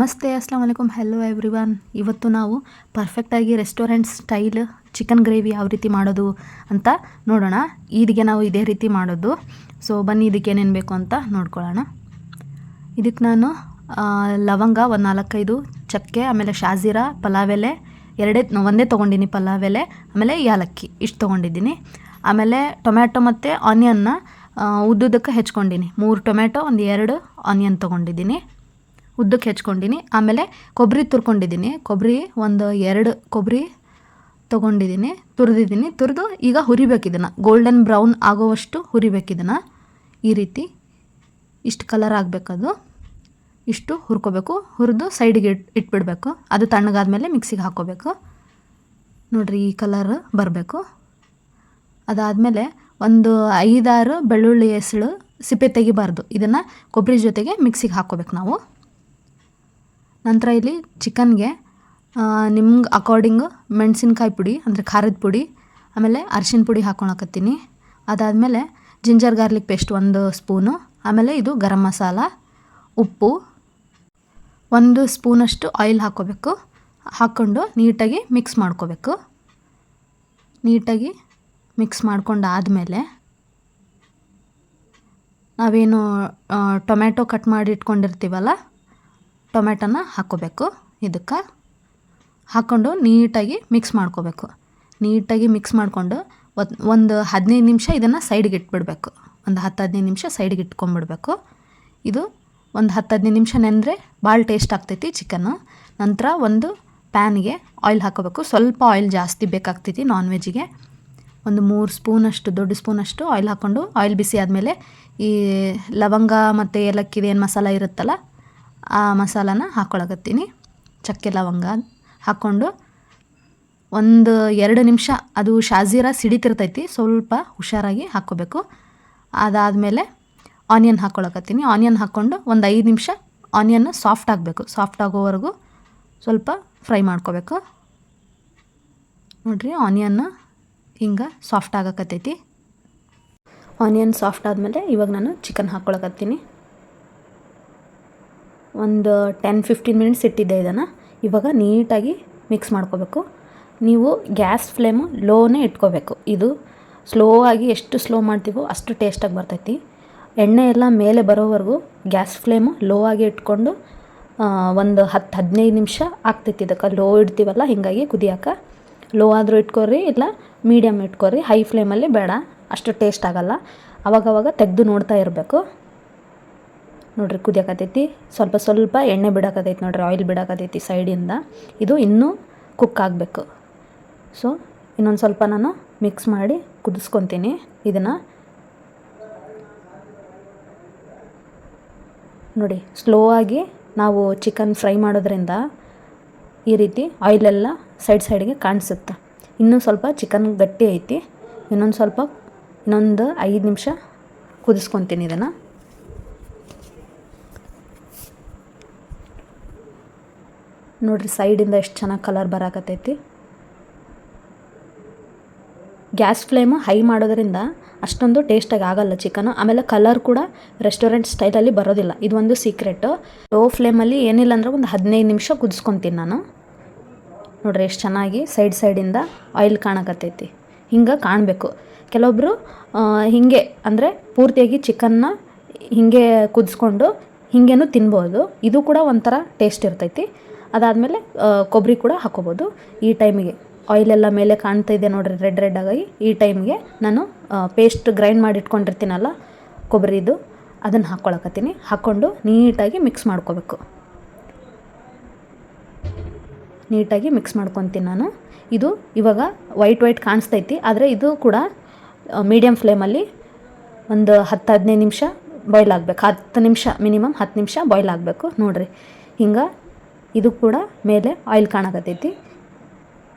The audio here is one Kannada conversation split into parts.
ನಮಸ್ತೆ, ಅಸ್ಲಾಂ ವಲೈಕುಮ್ ಹೆಲೋ ಎವ್ರಿವನ್ ಇವತ್ತು ನಾವು ಪರ್ಫೆಕ್ಟಾಗಿ ರೆಸ್ಟೋರೆಂಟ್ ಸ್ಟೈಲ್ ಚಿಕನ್ ಗ್ರೇವಿ ಯಾವ ರೀತಿ ಮಾಡೋದು ಅಂತ ನೋಡೋಣ. ಈದಿಗೆ ನಾವು ಇದೇ ರೀತಿ ಮಾಡೋದು. ಸೊ ಬನ್ನಿ ಇದಕ್ಕೆ ಏನೇನು ಬೇಕು ಅಂತ ನೋಡ್ಕೊಳ್ಳೋಣ. ಇದಕ್ಕೆ ನಾನು ಲವಂಗ ಒಂದು ನಾಲ್ಕೈದು, ಚಕ್ಕೆ, ಆಮೇಲೆ ಶಾಜೀರಾ ಪಲಾವ್ ಎಲೆ ಎರಡೇ ಒಂದೇ ತೊಗೊಂಡಿನಿ ಪಲಾವ್ ಎಲೆ ಆಮೇಲೆ ಯಾಲಕ್ಕಿ, ಇಷ್ಟು ತೊಗೊಂಡಿದ್ದೀನಿ. ಆಮೇಲೆ ಟೊಮ್ಯಾಟೊ ಮತ್ತು ಆನಿಯನ್ನ ಉದ್ದುದಕ್ಕೆ ಹೆಚ್ಕೊಂಡಿನಿ. ಮೂರು ಟೊಮ್ಯಾಟೊ, ಒಂದು ಎರಡು ಆನಿಯನ್ ತೊಗೊಂಡಿದ್ದೀನಿ. ಉದ್ದಕ್ಕೆ ಹೆಚ್ಕೊಂಡಿನಿ. ಆಮೇಲೆ ಕೊಬ್ಬರಿ ತುರ್ಕೊಂಡಿದ್ದೀನಿ ಕೊಬ್ಬರಿ ಒಂದು ಎರಡು ಕೊಬ್ಬರಿ ತೊಗೊಂಡಿದ್ದೀನಿ ತುರಿದಿದ್ದೀನಿ ತುರಿದು ಈಗ ಹುರಿಬೇಕು ಇದನ್ನು. ಗೋಲ್ಡನ್ ಬ್ರೌನ್ ಆಗೋವಷ್ಟು ಹುರಿಬೇಕು ಇದನ್ನು. ಈ ರೀತಿ ಇಷ್ಟು ಕಲರ್ ಆಗಬೇಕದು. ಇಷ್ಟು ಹುರ್ಕೋಬೇಕು. ಹುರಿದು ಸೈಡಿಗೆ ಇಟ್ ಇಟ್ಬಿಡಬೇಕು. ಅದು ತಣ್ಣಗಾದ್ಮೇಲೆ ಮಿಕ್ಸಿಗೆ ಹಾಕೋಬೇಕು. ನೋಡಿರಿ ಈ ಕಲರ್ ಬರಬೇಕು. ಅದಾದಮೇಲೆ ಒಂದು ಐದಾರು ಬೆಳ್ಳುಳ್ಳಿ ಹೆಸಳು ಸಿಪ್ಪೆ ತೆಗಿಬಾರ್ದು. ಇದನ್ನು ಕೊಬ್ಬರಿ ಜೊತೆಗೆ ಮಿಕ್ಸಿಗೆ ಹಾಕ್ಕೋಬೇಕು ನಾವು. ನಂತರ ಇಲ್ಲಿ ಚಿಕನ್ಗೆ ನಿಮ್ಗೆ ಅಕಾರ್ಡಿಂಗು ಮೆಣಸಿನ್ಕಾಯಿ ಪುಡಿ ಅಂದರೆ ಖಾರದ ಪುಡಿ ಆಮೇಲೆ ಅರ್ಶಿನ ಪುಡಿ ಹಾಕ್ಕೊಳಕತ್ತೀನಿ ಅದಾದಮೇಲೆ ಜಿಂಜರ್ ಗಾರ್ಲಿಕ್ ಪೇಸ್ಟ್ ಒಂದು ಸ್ಪೂನು ಆಮೇಲೆ ಇದು ಗರಂ ಮಸಾಲ ಉಪ್ಪು ಒಂದು ಸ್ಪೂನಷ್ಟು ಆಯಿಲ್ ಹಾಕ್ಕೋಬೇಕು ಹಾಕ್ಕೊಂಡು ನೀಟಾಗಿ ಮಿಕ್ಸ್ ಮಾಡ್ಕೋಬೇಕು. ನೀಟಾಗಿ ಮಿಕ್ಸ್ ಮಾಡ್ಕೊಂಡಾದಮೇಲೆ ನಾವೇನು ಆ, ಟೊಮ್ಯಾಟೊ ಕಟ್ ಮಾಡಿ ಇಟ್ಕೊಂಡಿರ್ತೀವಲ್ಲ ಟೊಮ್ಯಾಟೊನ ಹಾಕ್ಕೋಬೇಕು ಇದಕ್ಕೆ ಹಾಕ್ಕೊಂಡು ನೀಟಾಗಿ ಮಿಕ್ಸ್ ಮಾಡ್ಕೋಬೇಕು. ನೀಟಾಗಿ ಮಿಕ್ಸ್ ಮಾಡಿಕೊಂಡು ಒಂದು ಹದಿನೈದು ನಿಮಿಷ ಇದನ್ನು ಸೈಡ್ಗೆ ಇಟ್ಬಿಡಬೇಕು. ಒಂದು ಹತ್ತು ಹದಿನೈದು ನಿಮಿಷ ಸೈಡ್ಗೆ ಇಟ್ಕೊಂಡ್ಬಿಡ್ಬೇಕು. ಇದು ಒಂದು ಹತ್ತು ಹದಿನೈದು ನಿಮಿಷ ನೆಂದರೆ ಭಾಳ ಟೇಸ್ಟ್ ಆಗ್ತೈತಿ ಚಿಕನ್ನು ನಂತರ ಒಂದು ಪ್ಯಾನ್ಗೆ ಆಯಿಲ್ ಹಾಕೋಬೇಕು. ಸ್ವಲ್ಪ ಆಯಿಲ್ ಜಾಸ್ತಿ ಬೇಕಾಗ್ತೈತಿ ನಾನ್ ವೆಜ್ಜಿಗೆ ಒಂದು ಮೂರು ಸ್ಪೂನಷ್ಟು, ದೊಡ್ಡ ಸ್ಪೂನಷ್ಟು ಆಯಿಲ್ ಹಾಕ್ಕೊಂಡು ಆಯಿಲ್ ಬಿಸಿ ಆದಮೇಲೆ ಈ ಲವಂಗ ಮತ್ತು ಏಲಕ್ಕಿದು ಏನು ಮಸಾಲ ಇರುತ್ತಲ್ಲ ಆ ಮಸಾಲಾನ ಹಾಕ್ಕೊಳಕತ್ತೀನಿ ಚಕ್ಕೆ, ಲವಂಗ ಹಾಕ್ಕೊಂಡು ಒಂದು ಎರಡು ನಿಮಿಷ ಅದು ಶಾಜೀರ ಸಿಡಿತಿರ್ತೈತಿ, ಸ್ವಲ್ಪ ಹುಷಾರಾಗಿ ಹಾಕ್ಕೋಬೇಕು. ಅದಾದಮೇಲೆ ಆನಿಯನ್ ಹಾಕ್ಕೊಳಕತ್ತೀನಿ ಆನಿಯನ್ ಹಾಕ್ಕೊಂಡು ಒಂದು ಐದು ನಿಮಿಷ ಆನಿಯನ್ ಸಾಫ್ಟ್ ಆಗಬೇಕು. ಸಾಫ್ಟ್ ಆಗೋವರೆಗೂ ಸ್ವಲ್ಪ ಫ್ರೈ ಮಾಡ್ಕೋಬೇಕು. ನೋಡಿರಿ ಆನಿಯನ್ ಹಿಂಗೆ ಸಾಫ್ಟ್ ಆಗಕತ್ತೈತಿ. ಆನಿಯನ್ ಸಾಫ್ಟ್ ಆದಮೇಲೆ ಇವಾಗ ನಾನು ಚಿಕನ್ ಹಾಕ್ಕೊಳಕತ್ತೀನಿ ಒಂದು ಟೆನ್ ಫಿಫ್ಟೀನ್ ಮಿನಿಟ್ಸ್ ಇಟ್ಟಿದ್ದೆ ಇದನ್ನು. ಇವಾಗ ನೀಟಾಗಿ ಮಿಕ್ಸ್ ಮಾಡ್ಕೋಬೇಕು. ನೀವು ಗ್ಯಾಸ್ ಫ್ಲೇಮು ಲೋನೇ ಇಟ್ಕೋಬೇಕು. ಇದು ಸ್ಲೋ ಆಗಿ ಎಷ್ಟು ಸ್ಲೋ ಮಾಡ್ತೀವೋ ಅಷ್ಟು ಟೇಸ್ಟಾಗಿ ಬರ್ತೈತಿ. ಎಣ್ಣೆ ಎಲ್ಲ ಮೇಲೆ ಬರೋವರೆಗೂ ಗ್ಯಾಸ್ ಫ್ಲೇಮು ಲೋ ಆಗಿ ಇಟ್ಕೊಂಡು ಒಂದು ಹತ್ತು ಹದಿನೈದು ನಿಮಿಷ ಆಗ್ತೈತಿ ಇದಕ್ಕೆ. ಲೋ ಇಡ್ತೀವಲ್ಲ, ಹೀಗಾಗಿ ಕುದಿಯೋಕೆ. ಲೋ ಆದರೂ ಇಟ್ಕೊರಿ, ಇಲ್ಲ ಮೀಡಿಯಮ್ ಇಟ್ಕೊರಿ. ಹೈ ಫ್ಲೇಮಲ್ಲಿ ಬೇಡ. ಅಷ್ಟು ಟೇಸ್ಟ್ ಆಗಲ್ಲ. ಅವಾಗವಾಗ ತೆಗೆದು ನೋಡ್ತಾ ಇರಬೇಕು. ನೋಡ್ರಿ ಕುದಿಯಕತ್ತೈತಿ. ಸ್ವಲ್ಪ ಸ್ವಲ್ಪ ಎಣ್ಣೆ ಬಿಡಾಕತೈತಿ ನೋಡ್ರಿ ಆಯಿಲ್ ಬಿಡಾಕತೈತಿ ಸೈಡಿಂದ. ಇದು ಇನ್ನೂ ಕುಕ್ ಆಗಬೇಕು. ಸೊ ಇನ್ನೊಂದು ಸ್ವಲ್ಪ ನಾನು ಮಿಕ್ಸ್ ಮಾಡಿ ಕುದಿಸ್ಕೊತೀನಿ. ಇದನ್ನು ನೋಡಿ ಸ್ಲೋ ಆಗಿ ನಾವು ಚಿಕನ್ ಫ್ರೈ ಮಾಡೋದ್ರಿಂದ ಈ ರೀತಿ ಆಯಿಲೆಲ್ಲ ಸೈಡ್ ಸೈಡ್ಗೆ ಕಾಣಿಸುತ್ತೆ. ಇನ್ನೂ ಸ್ವಲ್ಪ ಚಿಕನ್ ಗಟ್ಟಿ ಐತಿ. ಇನ್ನೊಂದು ಸ್ವಲ್ಪ, ಇನ್ನೊಂದು ಐದು ನಿಮಿಷ ಕುದಿಸ್ಕೊತೀನಿ ಇದನ್ನು. ನೋಡ್ರಿ ಸೈಡಿಂದ ಎಷ್ಟು ಚೆನ್ನಾಗಿ ಕಲರ್ ಬರಾಕತ್ತೈತಿ. ಗ್ಯಾಸ್ ಫ್ಲೇಮ್ ಹೈ ಮಾಡೋದ್ರಿಂದ ಅಷ್ಟೊಂದು ಟೇಸ್ಟಾಗಿ ಆಗಲ್ಲ ಚಿಕನು. ಆಮೇಲೆ ಕಲರ್ ಕೂಡ ರೆಸ್ಟೋರೆಂಟ್ ಸ್ಟೈಲಲ್ಲಿ ಬರೋದಿಲ್ಲ. ಇದು ಒಂದು ಸೀಕ್ರೆಟು ಲೋ ಫ್ಲೇಮಲ್ಲಿ ಏನಿಲ್ಲ ಅಂದ್ರೆ ಒಂದು ಹದಿನೈದು ನಿಮಿಷ ಕುದಿಸ್ಕೊತೀನಿ ನಾನು. ನೋಡ್ರಿ ಎಷ್ಟು ಚೆನ್ನಾಗಿ ಸೈಡ್ ಸೈಡಿಂದ ಆಯಿಲ್ ಕಾಣಕತ್ತೈತಿ. ಹಿಂಗೆ ಕಾಣಬೇಕು. ಕೆಲವೊಬ್ಬರು ಹೀಗೆ ಅಂದರೆ ಪೂರ್ತಿಯಾಗಿ ಚಿಕನ್ನ ಹೀಗೆ ಕುದಿಸ್ಕೊಂಡು ಹಿಂಗೇನು ತಿನ್ಬೋದು. ಇದು ಕೂಡ ಒಂಥರ ಟೇಸ್ಟ್ ಇರ್ತೈತಿ. ಅದಾದಮೇಲೆ ಕೊಬ್ಬರಿ ಕೂಡ ಹಾಕೋಬೋದು. ಈ ಟೈಮಿಗೆ ಆಯಿಲೆಲ್ಲ ಮೇಲೆ ಕಾಣ್ತಾ ಇದೆ ನೋಡಿರಿ, ರೆಡ್ ರೆಡ್ ಆಗಿ. ಈ ಟೈಮ್ಗೆ ನಾನು ಪೇಸ್ಟ್ ಗ್ರೈಂಡ್ ಮಾಡಿ ಇಟ್ಕೊಂಡಿರ್ತೀನಲ್ಲ ಕೊಬ್ಬರಿದು ಅದನ್ನು ಹಾಕ್ಕೊಳಕತ್ತೀನಿ ಹಾಕ್ಕೊಂಡು ನೀಟಾಗಿ ಮಿಕ್ಸ್ ಮಾಡ್ಕೋಬೇಕು. ನೀಟಾಗಿ ಮಿಕ್ಸ್ ಮಾಡ್ಕೊತೀನಿ ನಾನು. ಇದು ಇವಾಗ ವೈಟ್ ವೈಟ್ ಕಾಣಿಸ್ತೈತಿ, ಆದರೆ ಇದು ಕೂಡ ಮೀಡಿಯಮ್ ಫ್ಲೇಮಲ್ಲಿ ಒಂದು ಹತ್ತು ಹದಿನೈದು ನಿಮಿಷ ಬಾಯ್ಲ್ ಆಗಬೇಕು. ಹತ್ತು ನಿಮಿಷ ಮಿನಿಮಮ್ ಹತ್ತು ನಿಮಿಷ ಬಾಯ್ಲ್ ಆಗಬೇಕು ನೋಡಿರಿ. ಹಿಂಗೆ ಇದು ಕೂಡ ಮೇಲೆ ಆಯಿಲ್ ಕಾಣಕತ್ತೈತಿ.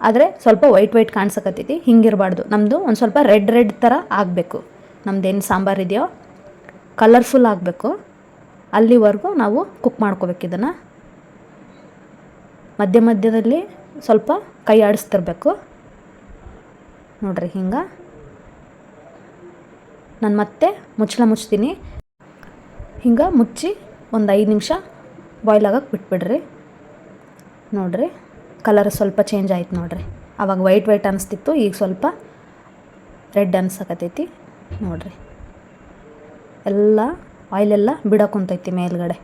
ಆದರೆ ಸ್ವಲ್ಪ ವೈಟ್ ವೈಟ್ ಕಾಣಿಸಕತ್ತೈತಿ. ಹಿಂಗಿರಬಾರ್ದು. ನಮ್ಮದು ಒಂದು ಸ್ವಲ್ಪ ರೆಡ್ ರೆಡ್ ಥರ ಆಗಬೇಕು. ನಮ್ದೇನು ಸಾಂಬಾರು ಇದೆಯೋ? ಕಲರ್ಫುಲ್ ಆಗಬೇಕು. ಅಲ್ಲಿವರೆಗೂ ನಾವು ಕುಕ್ ಮಾಡ್ಕೋಬೇಕು ಇದನ್ನು. ಮಧ್ಯ ಮಧ್ಯದಲ್ಲಿ ಸ್ವಲ್ಪ ಕೈ ಆಡಿಸ್ತಿರ್ಬೇಕು. ನೋಡ್ರಿ ಹಿಂಗೆ. ನಾನು ಮತ್ತೆ ಮುಚ್ಚಳ ಮುಚ್ತೀನಿ. ಹಿಂಗೆ ಮುಚ್ಚಿ ಒಂದು ಐದು ನಿಮಿಷ ಬಾಯ್ಲ್ ಆಗಕ್ಕೆ ಬಿಟ್ಬಿಡ್ರಿ. ನೋಡ್ರಿ. ಕಲರ್ ಸ್ವಲ್ಪ ಚೇಂಜ್ ಆಯ್ತು ನೋಡ್ರಿ. ಅವಾಗ ವೈಟ್ ವೈಟ್ ಅನಿಸ್ತಿತ್ತು, ಈಗ ಸ್ವಲ್ಪ ರೆಡ್ ಅನ್ಸಕತ್ತೈತಿ ನೋಡ್ರಿ. ಎಲ್ಲ ಆಯಿಲೆಲ್ಲ ಬಿಡಕೊಂತೈತಿ ಮೇಲ್ಗಡೆ.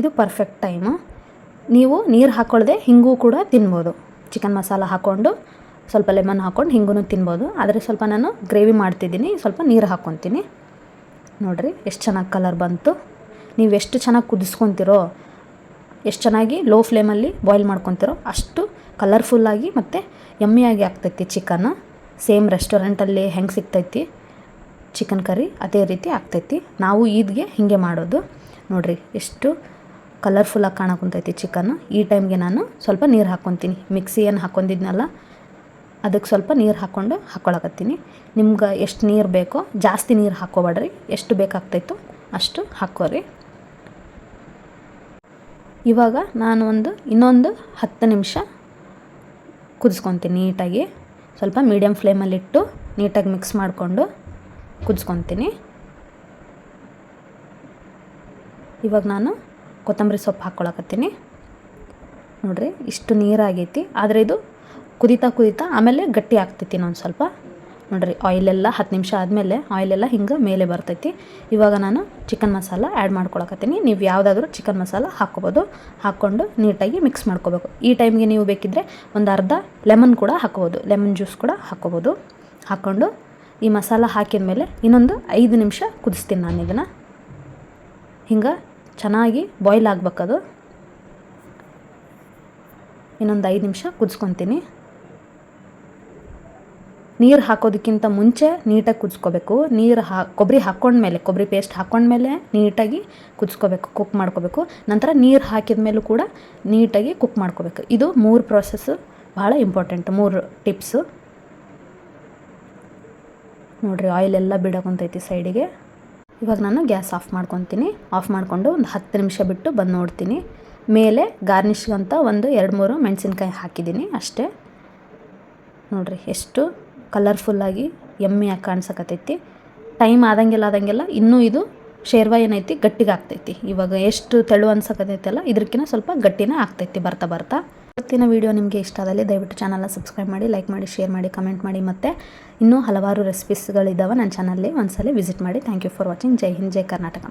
ಇದು ಪರ್ಫೆಕ್ಟ್ ಟೈಮು ನೀವು ನೀರು ಹಾಕ್ಕೊಳ್ದೆ ಹಿಂಗೂ ಕೂಡ ತಿನ್ಬೋದು. ಚಿಕನ್ ಮಸಾಲ ಹಾಕ್ಕೊಂಡು ಸ್ವಲ್ಪ ಲೆಮನ್ ಹಾಕ್ಕೊಂಡು ಹಿಂಗೂ ತಿನ್ಬೋದು. ಆದರೆ ಸ್ವಲ್ಪ ನಾನು ಗ್ರೇವಿ ಮಾಡ್ತಿದ್ದೀನಿ, ಸ್ವಲ್ಪ ನೀರು ಹಾಕ್ಕೊತೀನಿ ನೋಡಿರಿ, ಎಷ್ಟು ಚೆನ್ನಾಗಿ ಕಲರ್ ಬಂತು. ನೀವು ಎಷ್ಟು ಚೆನ್ನಾಗಿ ಕುದಿಸ್ಕೊತಿರೋ ಎಷ್ಟು ಚೆನ್ನಾಗಿ ಲೋ ಫ್ಲೇಮಲ್ಲಿ ಬಾಯ್ಲ್ ಮಾಡ್ಕೊತಿರೋ ಅಷ್ಟು ಕಲರ್ಫುಲ್ಲಾಗಿ ಮತ್ತು ಯಮ್ಮಿಯಾಗಿ ಆಗ್ತೈತಿ ಚಿಕನ್ ಸೇಮ್ ರೆಸ್ಟೋರೆಂಟಲ್ಲಿ ಹೆಂಗೆ ಸಿಗ್ತೈತಿ? ಚಿಕನ್ ಕರಿ ಅದೇ ರೀತಿ ಆಗ್ತೈತಿ. ನಾವು ಈದ್ಗೆ ಹೀಗೆ ಮಾಡೋದು. ನೋಡಿರಿ, ಎಷ್ಟು ಕಲರ್ಫುಲ್ಲಾಗಿ ಕಾಣಕೊಂತೈತಿ ಚಿಕನ್ ಈ ಟೈಮ್ಗೆ ನಾನು ಸ್ವಲ್ಪ ನೀರು ಹಾಕ್ಕೊತೀನಿ ಮಿಕ್ಸಿ ಏನು ಹಾಕ್ಕೊಂಡಿದ್ನಲ್ಲ ಅದಕ್ಕೆ ಸ್ವಲ್ಪ ನೀರು ಹಾಕ್ಕೊಂಡು ಹಾಕ್ಕೊಳಕತ್ತೀನಿ ನಿಮ್ಗೆ ಎಷ್ಟು ನೀರು ಬೇಕೋ ಜಾಸ್ತಿ ನೀರು ಹಾಕ್ಕೋಬೇಡ್ರಿ ಎಷ್ಟು ಬೇಕಾಗ್ತೈತೋ ಅಷ್ಟು ಹಾಕ್ಕೋರಿ ಇವಾಗ ನಾನು ಒಂದು ಇನ್ನೊಂದು ಹತ್ತು ನಿಮಿಷ ಕುದಿಸ್ಕೊತೀನಿ ನೀಟಾಗಿ. ಸ್ವಲ್ಪ ಮೀಡಿಯಮ್ ಫ್ಲೇಮಲ್ಲಿಟ್ಟು ನೀಟಾಗಿ ಮಿಕ್ಸ್ ಮಾಡಿಕೊಂಡು ಕುದಿಸ್ಕೊತೀನಿ. ಇವಾಗ ನಾನು ಕೊತ್ತಂಬರಿ ಸೊಪ್ಪು ಹಾಕ್ಕೊಳಕತ್ತೀನಿ. ನೋಡಿರಿ, ಇಷ್ಟು ನೀರಾಗೈತಿ. ಆದರೆ ಇದು ಕುದೀತಾ ಕುದೀತಾ ಆಮೇಲೆ ಗಟ್ಟಿ ಆಗ್ತೈತಿ ಇನ್ನೊಂದು ಸ್ವಲ್ಪ. ನೋಡಿರಿ ಆಯಿಲೆಲ್ಲ ಹತ್ತು ನಿಮಿಷ ಆದಮೇಲೆ ಆಯಿಲೆಲ್ಲ ಹಿಂಗೆ ಮೇಲೆ ಬರ್ತೈತಿ. ಇವಾಗ ನಾನು ಚಿಕನ್ ಮಸಾಲ ಆ್ಯಡ್ ಮಾಡ್ಕೊಳಕತ್ತೀನಿ. ನೀವು ಯಾವುದಾದ್ರೂ ಚಿಕನ್ ಮಸಾಲ ಹಾಕ್ಕೋಬೋದು. ಹಾಕ್ಕೊಂಡು ನೀಟಾಗಿ ಮಿಕ್ಸ್ ಮಾಡ್ಕೋಬೇಕು. ಈ ಟೈಮ್ಗೆ ನೀವು ಬೇಕಿದ್ದರೆ ಒಂದು ಅರ್ಧ ಲೆಮನ್ ಕೂಡ ಹಾಕ್ಕೋಬೋದು. ಲೆಮನ್ ಜ್ಯೂಸ್ ಕೂಡ ಹಾಕ್ಕೋಬೋದು. ಹಾಕ್ಕೊಂಡು ಈ ಮಸಾಲ ಹಾಕಿದ ಮೇಲೆ ಇನ್ನೊಂದು ಐದು ನಿಮಿಷ ಕುದಿಸ್ತೀನಿ ನಾನು ಇದನ್ನು. ಹಿಂಗೆ ಚೆನ್ನಾಗಿ ಬಾಯ್ಲ್ ಆಗ್ಬೇಕದು. ಇನ್ನೊಂದು ಐದು ನಿಮಿಷ ಕುದಿಸ್ಕೊತೀನಿ. ನೀರು ಹಾಕೋದಕ್ಕಿಂತ ಮುಂಚೆ ನೀಟಾಗಿ ಕುದಿಸ್ಕೋಬೇಕು. ನೀರು ಹಾ ಕೊಬ್ಬರಿ ಹಾಕ್ಕೊಂಡ್ಮೇಲೆ ಕೊಬ್ಬರಿ ಪೇಸ್ಟ್ ಹಾಕ್ಕೊಂಡ್ಮೇಲೆ ನೀಟಾಗಿ ಕುದಿಸ್ಕೋಬೇಕು ಕುಕ್ ಮಾಡ್ಕೋಬೇಕು. ನಂತರ ನೀರು ಹಾಕಿದ ಮೇಲೂ ಕೂಡ ನೀಟಾಗಿ ಕುಕ್ ಮಾಡ್ಕೋಬೇಕು. ಇದು ಮೂರು ಪ್ರೊಸೆಸ್ಸು ಭಾಳ ಇಂಪಾರ್ಟೆಂಟ್ ಮೂರು ಟಿಪ್ಸು ನೋಡಿರಿ ಆಯಿಲ್ ಎಲ್ಲ ಬಿಡಕೊಂತೈತಿ ಸೈಡಿಗೆ ಇವಾಗ ನಾನು ಗ್ಯಾಸ್ ಆಫ್ ಮಾಡ್ಕೊತೀನಿ. ಆಫ್ ಮಾಡಿಕೊಂಡು ಒಂದು ಹತ್ತು ನಿಮಿಷ ಬಿಟ್ಟು ಬಂದು ನೋಡ್ತೀನಿ. ಮೇಲೆ ಗಾರ್ನಿಷ್ಗಂತ ಒಂದು ಎರಡು ಮೂರು ಮೆಣಸಿನ್ಕಾಯಿ ಹಾಕಿದ್ದೀನಿ ಅಷ್ಟೇ. ನೋಡಿರಿ, ಎಷ್ಟು ಕಲರ್ಫುಲ್ಲಾಗಿ ಎಮ್ಮಿಯಾಗಿ ಕಾಣಿಸಕತ್ತೈತಿ. ಟೈಮ್ ಆದಂಗೆಲ್ಲ ಆದಂಗೆಲ್ಲ ಇನ್ನೂ ಇದು ಶೇರ್ವ ಏನೈತಿ, ಗಟ್ಟಿಗೆ ಆಗ್ತೈತಿ. ಇವಾಗ ಎಷ್ಟು ತೆಳು ಅನ್ಸಕತ್ತೈತಲ್ಲ ಇದಕ್ಕಿಂತ ಸ್ವಲ್ಪ ಗಟ್ಟಿನೇ ಆಗ್ತೈತಿ ಬರ್ತಾ ಬರ್ತಾ. ಇವತ್ತಿನ ವಿಡಿಯೋ ನಿಮಗೆ ಇಷ್ಟ ಆದಲ್ಲಿ ದಯವಿಟ್ಟು ಚಾನಲ್ನ ಸಬ್ಸ್ಕ್ರೈಬ್ ಮಾಡಿ ಲೈಕ್ ಮಾಡಿ ಶೇರ್ ಮಾಡಿ ಕಮೆಂಟ್ ಮಾಡಿ ಮತ್ತು ಇನ್ನೂ ಹಲವಾರು ರೆಸಿಪೀಸ್ಗಳಿದ್ದಾವೆ ನನ್ನ ಚಾನಲ್ಲಿ ಒಂದ್ಸಲ ವಿಸಿಟ್ ಮಾಡಿ. Thank you for watching Jai Hind, Jai Karnataka